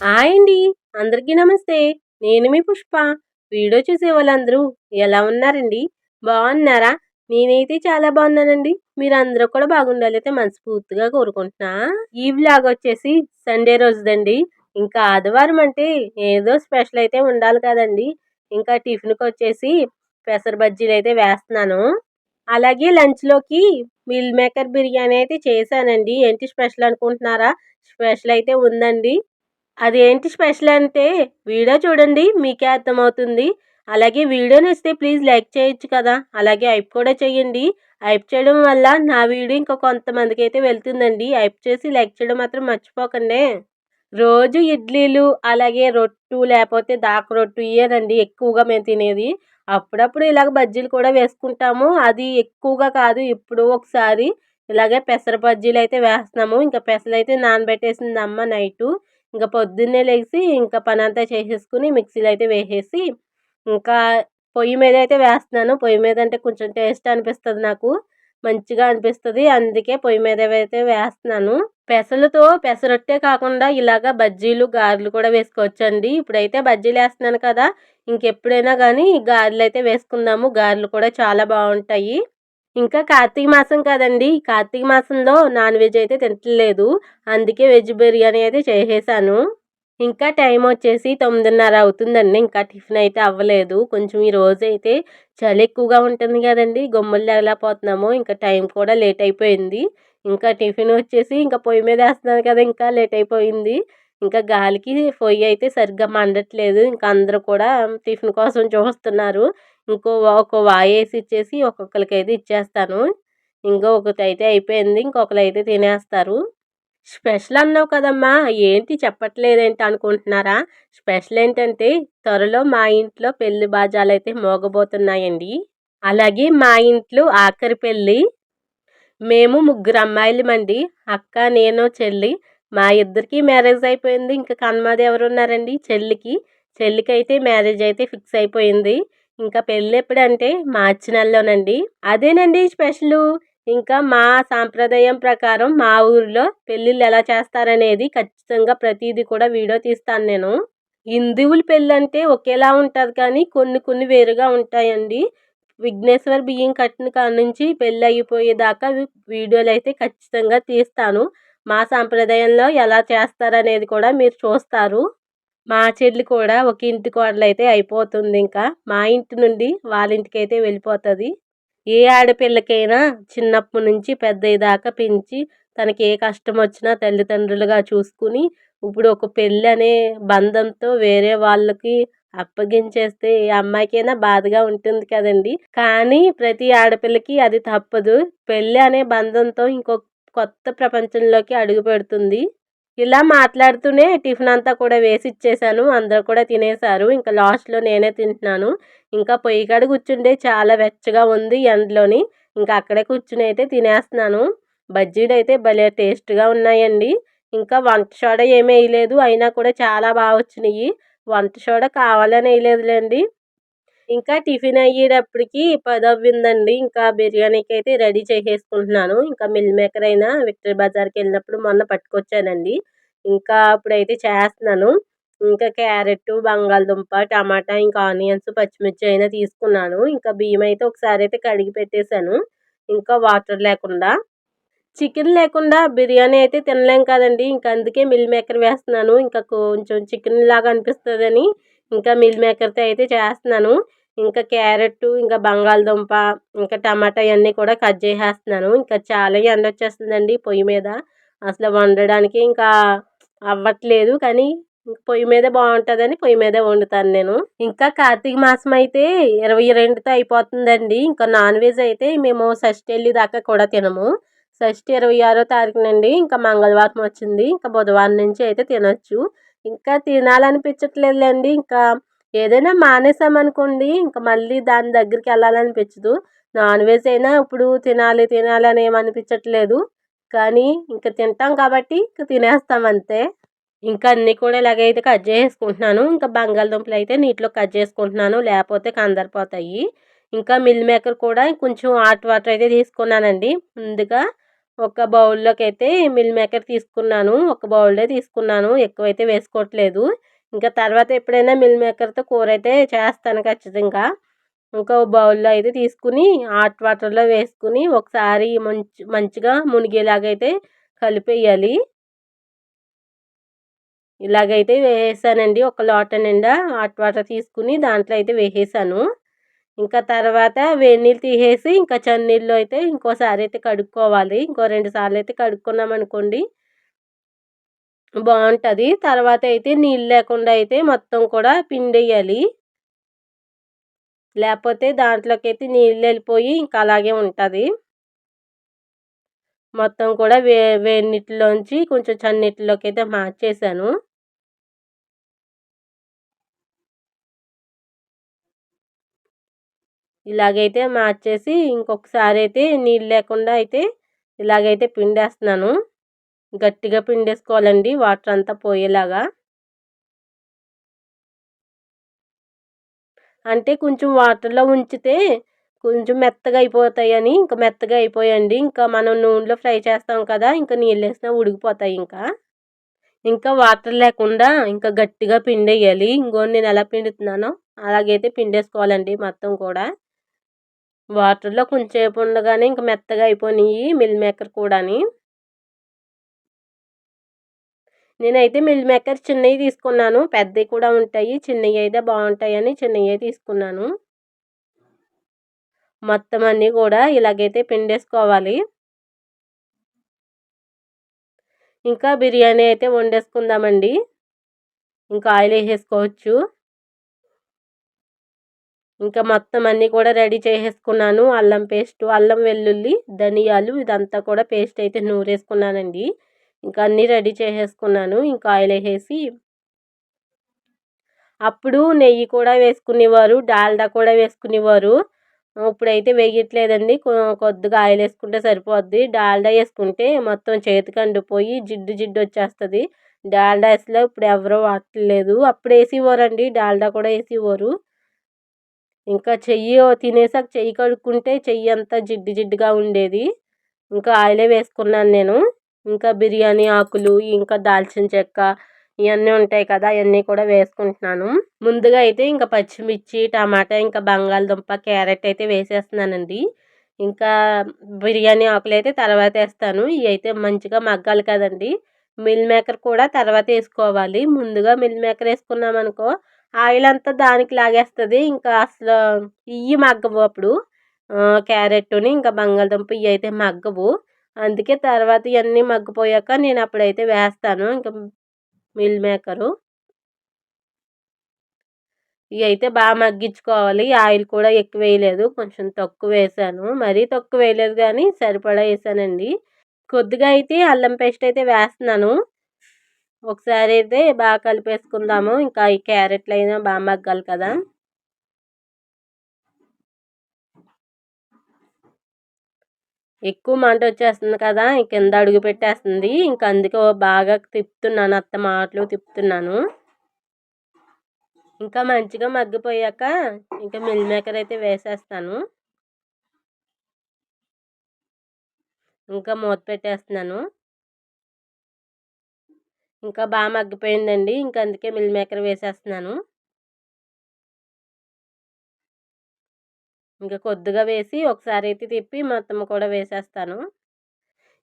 Hi అండి. అందరికీ నమస్తే. నేను మీ పుష్ప. వీడియో చూసే వాళ్ళందరూ ఎలా ఉన్నారండి? బాగున్నారా? నేనైతే చాలా బాగున్నానండి. మీరు అందరూ కూడా బాగుండాలైతే అయితే మనస్ఫూర్తిగా కోరుకుంటున్నా. ఈ వ్లాగ్ వచ్చేసి సండే రోజుదండి. ఇంకా ఆదివారం అంటే ఏదో స్పెషల్ అయితే ఉండాలి కదండి. ఇంకా టిఫిన్కి వచ్చేసి పెసర బజ్జీలు అయితే వేస్తున్నాను. అలాగే లంచ్లోకి మిల్ మేకర్ బిర్యానీ అయితే చేశానండి. ఏంటి స్పెషల్ అనుకుంటున్నారా? స్పెషల్ అయితే ఉందండి. అదేంటి స్పెషల్ అంటే వీడియో చూడండి మీకే అర్థమవుతుంది. అలాగే వీడియో నచ్చితే ప్లీజ్ లైక్ చేయొచ్చు కదా. అలాగే ఐప్ కూడా చేయండి. ఐప్ చేయడం వల్ల నా వీడియో ఇంకా కొంతమందికి అయితే వెళ్తుందండి. ఐప్ చేసి లైక్ చేయడం మాత్రం మర్చిపోకండి. రోజు ఇడ్లీలు అలాగే రొట్టు లేకపోతే దాక రొట్టు ఇయ్యానండి ఎక్కువగా మేము తినేది. అప్పుడప్పుడు ఇలాగ బజ్జీలు కూడా వేసుకుంటాము. అది ఎక్కువగా కాదు ఇప్పుడు ఒకసారి ఇలాగే పెసర బజ్జీలు అయితే వేస్తున్నాము. ఇంకా పెసలు అయితే నానబెట్టేసింది అమ్మ నైటు. ఇంకా పొద్దున్నే లేచి ఇంకా పని అంతా చేసేసుకుని మిక్సీలో అయితే వేసేసి ఇంకా పొయ్యి మీద అయితే వేస్తున్నాను. పొయ్యి మీద అంటే కొంచెం టేస్ట్ అనిపిస్తుంది నాకు. మంచిగా అనిపిస్తుంది. అందుకే పొయ్యి మీద అయితే వేస్తున్నాను. పెసలతో పెసరొట్టే కాకుండా ఇలాగ బజ్జీలు గారెలు కూడా వేసుకోవచ్చండి. ఇప్పుడైతే బజ్జీలు వేస్తున్నాను కదా ఇంకెప్పుడైనా కానీ గారెలు అయితే వేసుకుందాము. గారెలు కూడా చాలా బాగుంటాయి. ఇంకా కార్తీక మాసం కదండి. కార్తీక మాసంలో నాన్ వెజ్ అయితే తినట్లేదు. అందుకే వెజ్ బిర్యానీ అయితే చేసేసాను. ఇంకా టైం వచ్చేసి తొమ్మిదిన్నర అవుతుందండి. ఇంకా టిఫిన్ అయితే అవ్వలేదు. కొంచెం ఈ రోజు అయితే చలి ఎక్కువగా ఉంటుంది కదండి. గొమ్మలు తగలపోతున్నాము ఇంకా టైం కూడా లేట్ అయిపోయింది. ఇంకా టిఫిన్ వచ్చేసి ఇంకా పొయ్యి మీద వేస్తున్నాను కదా ఇంకా లేట్ అయిపోయింది. ఇంకా గాలికి పొయ్యి అయితే సరిగ్గా మండట్లేదు. ఇంకా అందరూ కూడా టిఫిన్ కోసం చూస్తున్నారు. ఇంకో ఒక వాయేసి ఇచ్చేసి ఒక్కొక్కరికి అయితే ఇచ్చేస్తాను. ఇంకో ఒకటి అయితే అయిపోయింది. ఇంకొకరు అయితే తినేస్తారు. స్పెషల్ అన్నావు కదమ్మా. ఏంటి చెప్పట్లేదేంటి అనుకుంటున్నారా? స్పెషల్ ఏంటంటే త్వరలో మా ఇంట్లో పెళ్ళి బాజాలు అయితే మోగబోతున్నాయండి. అలాగే మా ఇంట్లో ఆఖరి పెళ్ళి మేము ముగ్గురు అమ్మాయిలమండి. అక్క నేను చెల్లి మా ఇద్దరికి మ్యారేజ్ అయిపోయింది. ఇంకా కన్మాది ఎవరు ఉన్నారండి చెల్లికి. చెల్లికి అయితే మ్యారేజ్ అయితే ఫిక్స్ అయిపోయింది. ఇంకా పెళ్ళి ఎప్పుడంటే మార్చి నెలలోనండి. అదేనండి స్పెషల్? ఇంకా మా సాంప్రదాయం ప్రకారం మా ఊరిలో పెళ్ళిళ్ళు ఎలా చేస్తారనేది ఖచ్చితంగా ప్రతిదీ కూడా వీడియో తీస్తాను నేను. హిందువుల పెళ్ళి అంటే ఒకేలా ఉంటుంది కానీ కొన్ని కొన్ని వేరుగా ఉంటాయండి. విఘ్నేశ్వర్ బియ్యం కట్టిన కాడ నుంచి పెళ్ళి అయిపోయేదాకా వీడియోలు అయితే ఖచ్చితంగా తీస్తాను. మా సాంప్రదాయంలో ఎలా చేస్తారనేది కూడా మీరు చూస్తారు. మా చెల్లి కూడా ఒక ఇంటి కోడలు అయితే అయిపోతుంది ఇంకా. మా ఇంటి నుండి వాళ్ళ ఇంటికి అయితే వెళ్ళిపోతుంది. ఏ ఆడపిల్లకైనా చిన్నప్పటి నుంచి పెద్ద దాకా పెంచి తనకి ఏ కష్టం వచ్చినా తల్లిదండ్రులుగా చూసుకుని ఇప్పుడు ఒక పెళ్ళి అనే బంధంతో వేరే వాళ్ళకి అప్పగించేస్తే ఏ అమ్మాయికైనా బాధగా ఉంటుంది కదండి. కానీ ప్రతి ఆడపిల్లకి అది తప్పదు. పెళ్ళి అనే బంధంతో ఇంకొక కొత్త ప్రపంచంలోకి అడుగు పెడుతుంది. ఇలా మాట్లాడుతూనే టిఫిన్ అంతా కూడా వేసి ఇచ్చేసాను అందరు కూడా తినేశారు. ఇంకా లాస్ట్లో నేనే తింటున్నాను. ఇంకా పొయ్యి కాడ కూర్చుంటే చాలా వెచ్చగా ఉంది ఎండలోని. ఇంకా అక్కడే కూర్చుని అయితే తినేస్తున్నాను. బజ్జీలు అయితే భలే టేస్ట్గా ఉన్నాయండి. ఇంకా వంట సోడా ఏమీ వేయలేదు. అయినా కూడా చాలా బాగా వచ్చినాయి. వంట సోడా కావాలని వేయలేదులేండి. ఇంకా టిఫిన్ అయ్యేటప్పటికి పదవ్విందండి. ఇంకా బిర్యానీకి అయితే రెడీ చేసేసుకుంటున్నాను. ఇంకా మిల్ మేకర్ అయినా విక్టరీ బజార్కి వెళ్ళినప్పుడు మొన్న పట్టుకొచ్చానండి. ఇంకా అప్పుడైతే చేస్తున్నాను. ఇంకా క్యారెట్ బంగాళదుంప టమాటా ఇంకా ఆనియన్స్ పచ్చిమిర్చి అయినా తీసుకున్నాను. ఇంకా బియ్యం అయితే ఒకసారి అయితే కడిగి పెట్టేశాను. ఇంకా వాటర్ లేకుండా. చికెన్ లేకుండా బిర్యానీ అయితే తినలేం కదండి. ఇంకా అందుకే మిల్ మేకర్ వేస్తున్నాను. ఇంకా కొంచెం చికెన్ లాగా అనిపిస్తుందని ఇంకా మిల్ మేకర్తో అయితే చేస్తున్నాను. ఇంకా క్యారెట్ ఇంకా బంగాళదుంప ఇంకా టమాటా ఇవన్నీ కూడా కట్ చేసేస్తున్నాను. ఇంకా చాలా ఎండ వచ్చేస్తుందండి పొయ్యి మీద. అసలు వండడానికి ఇంకా అవ్వట్లేదు కానీ పొయ్యి మీద బాగుంటుందని పొయ్యి మీదే వండుతాను నేను. ఇంకా కార్తీక మాసం అయితే ఇరవై రెండుతో అయిపోతుందండి. ఇంకా నాన్ వెజ్ అయితే మేము షష్టి వెళ్ళి దాకా కూడా తినము. షష్ఠి ఇరవై ఆరో తారీఖునండి. ఇంకా మంగళవారం వచ్చింది. ఇంకా బుధవారం నుంచి అయితే తినొచ్చు. ఇంకా తినాలనిపించట్లేదులేండి. ఇంకా ఏదైనా మానేసామనుకోండి ఇంకా మళ్ళీ దాని దగ్గరికి వెళ్ళాలనిపించదు నాన్ వెజ్ అయినా ఇప్పుడు తినాలి తినాలి అని ఏమనిపించట్లేదు కానీ ఇంకా తింటాం కాబట్టి ఇంకా తినేస్తాం అంతే. ఇంకా అన్నీ కూడా ఇలాగైతే కట్ చేసుకుంటున్నాను ఇంకా బంగాళదుంపలు అయితే నీటిలో కట్ చేసుకుంటున్నాను. లేకపోతే కందరిపోతాయి. ఇంకా మిల్ మేకర్ కూడా కొంచెం హాట్ వాటర్ అయితే తీసుకున్నానండి. ముందుగా ఒక బౌల్లోకి అయితే మిల్ మేకర్ తీసుకున్నాను. ఒక బౌల్డే తీసుకున్నాను. ఎక్కువైతే వేసుకోవట్లేదు. ఇంకా తర్వాత ఎప్పుడైనా మిల్ మేకర్తో కూర అయితే చేస్తాను ఖచ్చితంగా. ఇంకా బౌల్లో అయితే తీసుకుని హాట్ వాటర్లో వేసుకుని ఒకసారి మంచి మంచిగా మునిగేలాగైతే కలిపేయాలి. ఇలాగైతే వేసానండి. ఒక లోట నిండా హాట్ వాటర్ తీసుకుని దాంట్లో అయితే వేసేసాను. ఇంకా తర్వాత వేడి నీళ్ళు తీసేసి ఇంకా చన్నీళ్ళు అయితే ఇంకోసారి అయితే కడుక్కోవాలి. ఇంకో రెండు సార్లు అయితే కడుక్కున్నాం అనుకోండి బాగుంటుంది తర్వాత అయితే నీళ్ళు లేకుండా అయితే మొత్తం కూడా పిండేయాలి లేకపోతే దాంట్లోకి అయితే నీళ్ళు వెళ్ళిపోయి ఇంకా అలాగే ఉంటుంది. మొత్తం కూడా వే వేడి నీటిలోంచి కొంచెం చన్నీటిలోకి అయితే మార్చేసాను ఇలాగైతే మార్చేసి ఇంకొకసారి అయితే నీళ్ళు లేకుండా అయితే ఇలాగైతే పిండేస్తున్నాను. గట్టిగా పిండేసుకోవాలండి. వాటర్ అంతా పోయేలాగా. అంటే కొంచెం వాటర్లో ఉంచితే కొంచెం మెత్తగా అయిపోతాయని ఇంకా మెత్తగా అయిపోయండి. ఇంకా మనం నూనెలో ఫ్రై చేస్తాం కదా ఇంకా నీళ్ళు వేసినా ఉడికిపోతాయి ఇంకా. ఇంకా వాటర్ లేకుండా ఇంకా గట్టిగా పిండేయాలి. ఇంకో నేను ఎలా పిండుతున్నానో అలాగైతే పిండేసుకోవాలండి మొత్తం కూడా. వాటర్లో కొంచెంసేపు ఉండగానే ఇంకా మెత్తగా అయిపోయినాయి మిల్ మేకర్ కూడాని. నేనైతే మిల్ మేకర్ చిన్నవి తీసుకున్నాను. పెద్దవి కూడా ఉంటాయి. చిన్నవి అయితే బాగుంటాయని చిన్నవి తీసుకున్నాను. మొత్తం అన్నీ కూడా ఇలాగైతే పిండేసుకోవాలి. ఇంకా బిర్యానీ అయితే వండేసుకుందామండి. ఇంకా ఆయిల్ వేసేసుకోవచ్చు. ఇంకా మొత్తం అన్నీ కూడా రెడీ చేసేసుకున్నాను. అల్లం పేస్ట్ అల్లం వెల్లుల్లి ధనియాలు ఇదంతా కూడా పేస్ట్ అయితే నూరేసుకున్నానండి. ఇంకా అన్నీ రెడీ చేసేసుకున్నాను. ఇంకా ఆయిల్ వేసేసి అప్పుడు నెయ్యి కూడా వేసుకునేవారు డాల్డా కూడా వేసుకునేవారు. ఇప్పుడైతే వేయట్లేదండి. కొద్దిగా ఆయిల్ వేసుకుంటే సరిపోద్ది. డాల్డా వేసుకుంటే మొత్తం చేతికి అండిపోయి జిడ్డు జిడ్డు వచ్చేస్తుంది. డాల్డా అసలు ఇప్పుడు ఎవరో వాడట్లేదు. అప్పుడు వేసేవారండి. డాల్డా కూడా వేసేవారు. ఇంకా చెయ్యి తినేసాక చెయ్యి కడుక్కుంటే చెయ్యి అంతా జిడ్డు జిడ్డుగా ఉండేది. ఇంకా ఆయిలే వేసుకున్నాను నేను. ఇంకా బిర్యానీ ఆకులు ఇంకా దాల్చిన చెక్క ఇవన్నీ ఉంటాయి కదా అవన్నీ కూడా వేసుకుంటున్నాను. ముందుగా అయితే ఇంకా పచ్చిమిర్చి టమాటా ఇంకా బంగాళదుంప క్యారెట్ అయితే వేసేస్తున్నానండి. ఇంకా బిర్యానీ ఆకులు అయితే తర్వాత వేస్తాను. ఇవి అయితే మంచిగా మగ్గాలి కదండి. మిల్ మేకర్ కూడా తర్వాత వేసుకోవాలి. ముందుగా మిల్ మేకర్ వేసుకున్నాం అనుకో ఆయిల్ అంతా దానికి లాగేస్తుంది. ఇంకా అసలు ఇవి మగ్గవు అప్పుడు. క్యారెట్ని ఇంకా బంగాళదుంప ఇవి అయితే మగ్గవు. అందుకే తర్వాత ఇవన్నీ మగ్గిపోయాక నేను అప్పుడైతే వేస్తాను. ఇంకా మిల్ మేకరు. ఇవి అయితే బాగా మగ్గించుకోవాలి. ఆయిల్ కూడా ఎక్కువ వేయలేదు. కొంచెం తక్కువ వేసాను. మరీ తక్కువ వేయలేదు కానీ సరిపడా వేసానండి. కొద్దిగా అయితే అల్లం పేస్ట్ అయితే వేస్తున్నాను. ఒకసారి అయితే బాగా కలిపేసుకుందాము. ఇంకా ఈ క్యారెట్లు అయినా బాగా మగ్గాలి కదా. ఎక్కువ మంట వచ్చేస్తుంది కదా కింద అడుగు పెట్టేస్తుంది. ఇంకా అందుకే బాగా తిప్పుతున్నాను అత్త మాటలు తిప్పుతున్నాను. ఇంకా మంచిగా మగ్గిపోయాక ఇంకా మిల్ మేకర్ అయితే వేసేస్తాను. ఇంకా మూత పెట్టేస్తున్నాను. ఇంకా బాగా మగ్గిపోయిందండి ఇంకా అందుకే మిల్ మేకర్ వేసేస్తున్నాను. ఇంకా కొద్దిగా వేసి ఒకసారి అయితే తిప్పి మొత్తం కూడా వేసేస్తాను.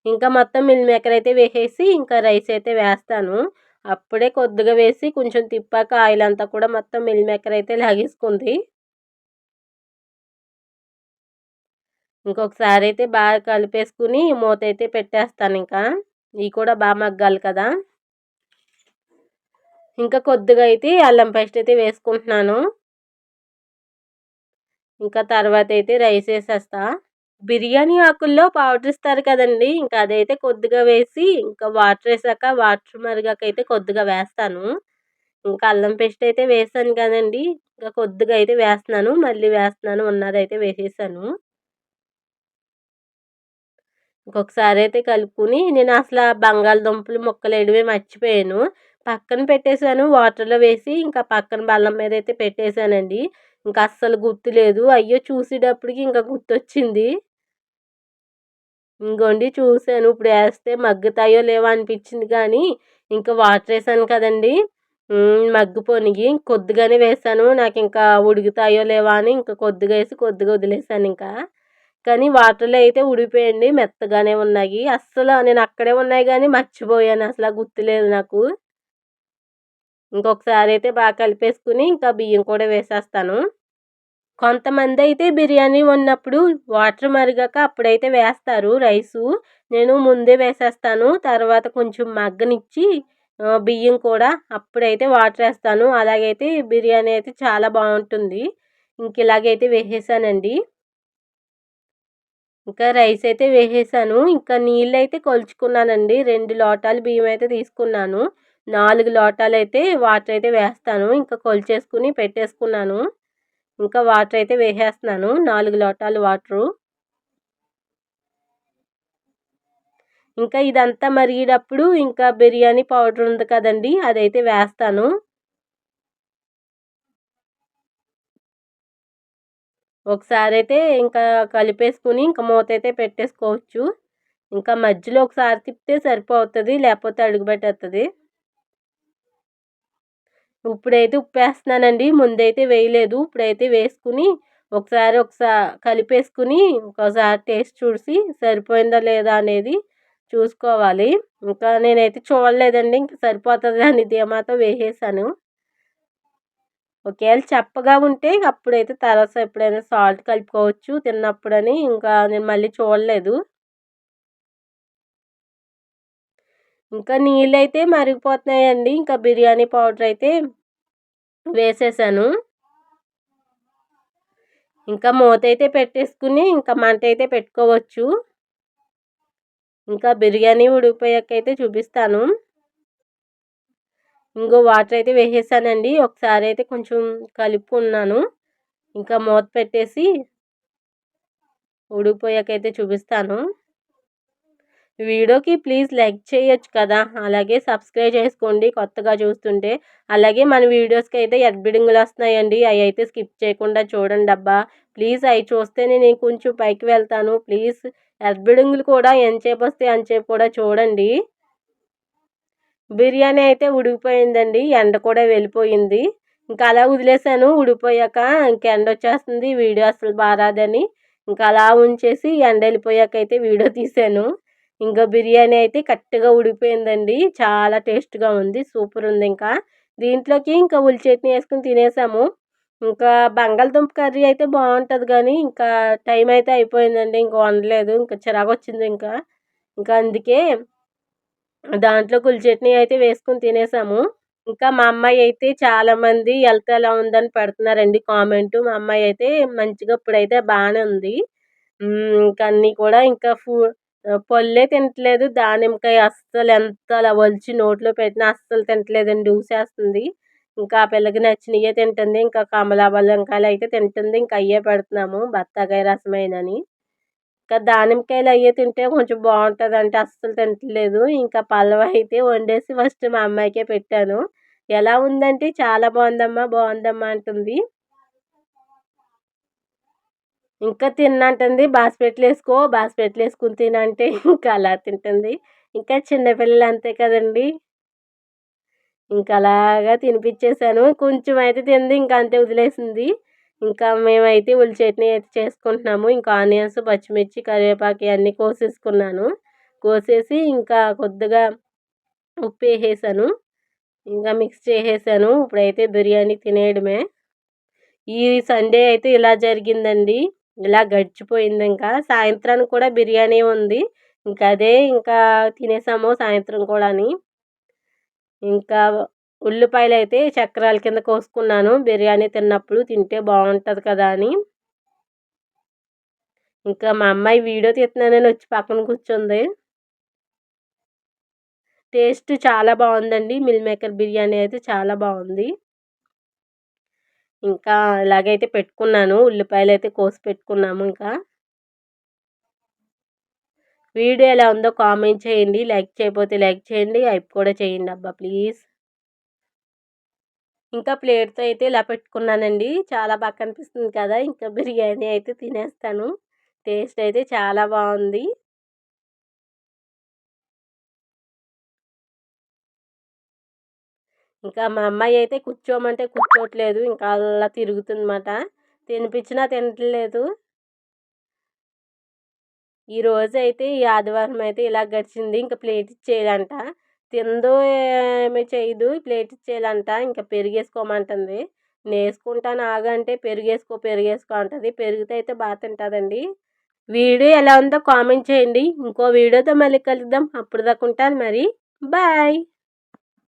ఇంకా మొత్తం మిల్ మేకర్ అయితే వేసేసి ఇంకా రైస్ అయితే వేస్తాను. అప్పుడే కొద్దిగా వేసి కొంచెం తిప్పాక ఆయిల్ అంతా కూడా మొత్తం మిల్ మేకర్ అయితే లాగేసుకుంది. ఇంకొకసారి అయితే బాగా కలిపేసుకుని మూత అయితే పెట్టేస్తాను ఇంకా. ఇవి కూడా బాగా మగ్గాలి కదా. ఇంకా కొద్దిగా అయితే అల్లం పేస్ట్ అయితే వేసుకుంటున్నాను. ఇంకా తర్వాత అయితే రైస్ వేసేస్తా. బిర్యానీ ఆకుల్లో పౌడర్ ఇస్తారు కదండి ఇంకా అదైతే కొద్దిగా వేసి ఇంకా వాటర్ వేసాక వాటర్ మరిగాక అయితే కొద్దిగా వేస్తాను. ఇంకా అల్లం పేస్ట్ అయితే వేసాను కదండి ఇంకా కొద్దిగా అయితే వేస్తున్నాను మళ్ళీ వేస్తున్నాను ఉన్నదైతే వేసేసాను. ఇంకొకసారి అయితే కలుపుకుని నేను అసలు బంగాళదుంపలు ముక్కలు వేయడమే మర్చిపోయాను. పక్కన పెట్టేశాను వాటర్లో వేసి ఇంకా పక్కన బల్లం మీద అయితే పెట్టేశానండి. ఇంకా అస్సలు గుర్తులేదు అయ్యో! చూసేటప్పటికి ఇంకా గుర్తొచ్చింది. ఇంకోండి చూసాను ఇప్పుడు వేస్తే మగ్గుతాయో లేవో అనిపించింది కానీ ఇంకా వాటర్ వేసాను కదండి మగ్గిపోనిగి కొద్దిగానే వేసాను. నాకు ఇంకా ఉడుకుతాయో లేవా అని ఇంకా కొద్దిగా వేసి కొద్దిగా వదిలేసాను ఇంకా. కానీ వాటర్లో అయితే ఉడిపోయండి మెత్తగానే ఉన్నాయి. అస్సలు నేను అక్కడే ఉన్నాయి కానీ మర్చిపోయాను. అసలు గుర్తులేదు నాకు. ఇంకొకసారి అయితే బాగా కలిపేసుకుని ఇంకా బియ్యం కూడా వేసేస్తాను. కొంతమంది అయితే బిర్యానీ ఉన్నప్పుడు వాటర్ మరిగాక అప్పుడైతే వేస్తారు రైసు. నేను ముందే వేసేస్తాను. తర్వాత కొంచెం మగ్గనిచ్చి బియ్యం కూడా అప్పుడైతే వాటర్ వేస్తాను. అలాగైతే బిర్యానీ అయితే చాలా బాగుంటుంది. ఇంక ఇలాగైతే వేసేసానండి. ఇంకా రైస్ అయితే వేసేసాను. ఇంకా నీళ్ళు అయితే కొలుచుకున్నానండి. రెండు లోటాలు బియ్యం అయితే తీసుకున్నాను. నాలుగు లోటాలు అయితే వాటర్ అయితే వేస్తాను. ఇంకా కొలిచేసుకుని పెట్టేసుకున్నాను. ఇంకా వాటర్ అయితే వేసేస్తున్నాను. నాలుగు లోటాలు వాటరు. ఇంకా ఇదంతా మరిగేటప్పుడు ఇంకా బిర్యానీ పౌడర్ ఉంది కదండి అదైతే వేస్తాను. ఒకసారి అయితే ఇంకా కలిపేసుకుని ఇంకా మూత అయితే పెట్టేసుకోవచ్చు. ఇంకా మధ్యలో ఒకసారి తిప్పితే సరిపోతుంది లేకపోతే అడుగు పెట్టేస్తుంది ఇప్పుడైతే ఉప్పు వేస్తున్నానండి ముందైతే వేయలేదు. ఇప్పుడైతే వేసుకుని ఒకసారి ఒకసారి కలిపేసుకుని ఒకసారి టేస్ట్ చూసి సరిపోయిందా లేదా అనేది చూసుకోవాలి. ఇంకా నేనైతే చూడలేదండి. ఇంక సరిపోతుంది అని ధీమాతో వేసేసాను. ఒకవేళ చెప్పగా ఉంటే అప్పుడైతే తర్వాత ఎప్పుడైనా సాల్ట్ కలుపుకోవచ్చు. తిన్నప్పుడని ఇంకా నేను మళ్ళీ చూడలేదు. ఇంకా నీళ్ళు అయితే మరిగిపోతున్నాయండి. ఇంకా బిర్యానీ పౌడర్ అయితే వేసేసాను. ఇంకా మూత అయితే పెట్టేసుకుని ఇంకా మంట అయితే పెట్టుకోవచ్చు. ఇంకా బిర్యానీ ఉడికిపోయాకైతే చూపిస్తాను. ఇంకో వాటర్ అయితే వేసేసానండి. ఒకసారి అయితే కొంచెం కలుపుకున్నాను ఇంకా మూత పెట్టేసి ఉడికిపోయాకైతే చూపిస్తాను. వీడియోకి ప్లీజ్ లైక్ చేయొచ్చు కదా. అలాగే సబ్స్క్రైబ్ చేసుకోండి కొత్తగా చూస్తుంటే. అలాగే మన వీడియోస్కి అయితే ఎడ్బిడింగ్లు వస్తున్నాయండి. అవి అయితే స్కిప్ చేయకుండా చూడండి అబ్బా. ప్లీజ్ అవి చూస్తే నేను కొంచెం పైకి వెళ్తాను. ప్లీజ్ ఎడ్బిడింగ్లు కూడా ఎంతసేపు వస్తే అంతసేపు కూడా చూడండి. బిర్యానీ అయితే ఉడికిపోయిందండి. ఎండ కూడా వెళ్ళిపోయింది. ఇంకా అలా వదిలేసాను ఉడిపోయాక ఇంకా ఎండ వచ్చేస్తుంది. వీడియో అసలు బారాదని. ఇంకా అలా ఉంచేసి ఎండ వెళ్ళిపోయాక అయితే వీడియో తీశాను. ఇంకా బిర్యానీ అయితే కరెక్ట్గా ఉడిపోయిందండి చాలా టేస్ట్గా ఉంది. సూపర్ ఉంది ఇంకా. దీంట్లోకి ఇంకా ఉల్లి చట్నీ వేసుకుని తినేసాము. ఇంకా బంగాళదుంప కర్రీ అయితే బాగుంటుంది కానీ ఇంకా టైం అయితే అయిపోయిందండి. ఇంకా వండలేదు. ఇంకా చిరాకు వచ్చింది ఇంకా. ఇంకా అందుకే దాంట్లో కుల్ చట్నీ అయితే వేసుకుని తినేసాము. ఇంకా మా అమ్మాయి అయితే చాలామంది హెల్త్ ఎలా ఉందని పెడుతున్నారండి కామెంట్. మా అమ్మాయి అయితే మంచిగా ఇప్పుడైతే బాగానే ఉంది. ఇంకా అన్నీ కూడా ఇంకా ఫూ పళ్ళే తినట్లేదు. దానిమ్మకాయ అస్సలు ఎంత అలా వలిచి నోట్లో పెట్టినా అస్సలు తినట్లేదండి. ఊసేస్తుంది ఇంకా ఆ పిల్లకి నచ్చినవే తింటుంది. ఇంకా కమలాబలంకాయలు అయితే తింటుంది. ఇంకా అయ్యే పెడుతున్నాము బత్తాకాయ రసమైనని. ఇంకా దానిమ్మకాయలు అయ్యే తింటే కొంచెం బాగుంటుంది అంటే అస్సలు తింటలేదు ఇంకా పల్లవ అయితే వండేసి ఫస్ట్ మా అమ్మాయికే పెట్టాను. ఎలా ఉందంటే చాలా బాగుందమ్మా బాగుందమ్మా అంటుంది. ఇంకా తిన్నంటుంది బాస్పెట్లు వేసుకో బాస్పెట్లు వేసుకుని తినంటే ఇంకా అలా తింటుంది. ఇంకా చిన్నపిల్లలు అంతే కదండి. ఇంకా అలాగా తినిపించేశాను. కొంచెం అయితే తింది ఇంకా అంతే వదిలేసింది. ఇంకా మేమైతే ఉల్లి చట్నీ అయితే చేసుకుంటున్నాము. ఇంకా ఆనియన్స్ పచ్చిమిర్చి కరివేపాకు అన్నీ కోసేసుకున్నాను. కోసేసి ఇంకా కొద్దిగా ఉప్పు వేసేసాను. ఇంకా మిక్స్ చేసేసాను. ఇప్పుడైతే బిర్యానీ తినేయడమే. ఈ సండే అయితే ఇలా జరిగిందండి. ఇలా గడిచిపోయింది ఇంకా. సాయంత్రానికి కూడా బిర్యానీ ఉంది. ఇంకా అదే ఇంకా తినేసాము సాయంత్రం కూడాని. ఇంకా ఉల్లిపాయలు అయితే చక్రాల కింద కోసుకున్నాను. బిర్యానీ తిన్నప్పుడు తింటే బాగుంటుంది కదా అని. ఇంకా మా అమ్మాయి వీడియో తీస్తున్నానని వచ్చి పక్కన కూర్చుంది. టేస్ట్ చాలా బాగుందండి. మిల్ మేకర్ బిర్యానీ అయితే చాలా బాగుంది. ఇంకా ఇలాగైతే పెట్టుకున్నాను. ఉల్లిపాయలు అయితే కోసి పెట్టుకున్నాము ఇంకా. వీడియో ఎలా ఉందో కామెంట్ చేయండి. లైక్ చేయకపోతే లైక్ చేయండి. హైప్ కూడా చేయండి అబ్బా ప్లీజ్. ఇంకా ప్లేట్తో అయితే ఇలా పెట్టుకున్నానండి. చాలా బాగా కనిపిస్తుంది కదా. ఇంకా బిర్యానీ అయితే తినేస్తాను. టేస్ట్ అయితే చాలా బాగుంది. ఇంకా మా అమ్మాయి అయితే కూర్చోమంటే కూర్చోట్లేదు. ఇంకా అలా తిరుగుతుందన్నమాట. తినిపించినా తినట్లేదు. ఈ రోజు అయితే ఈ ఆదివారం అయితే ఇలా గడిచింది. ఇంకా ప్లేట్ ఇచ్చేయాలంట. తిందో ఏమి చేయదు. ప్లేట్ ఇచ్చేయాలంట. ఇంకా పెరిగేసుకోమంటుంది. నేసుకుంటాను ఆగంటే పెరిగేసుకో పెరిగేసుకో అంటుంది. పెరిగితే అయితే బాగా తింటుందండి. వీడియో ఎలా ఉందో కామెంట్ చేయండి. ఇంకో వీడియోతో మళ్ళీ కలుద్దాం. అప్పుడు దాకా ఉంటాను మరి. బాయ్.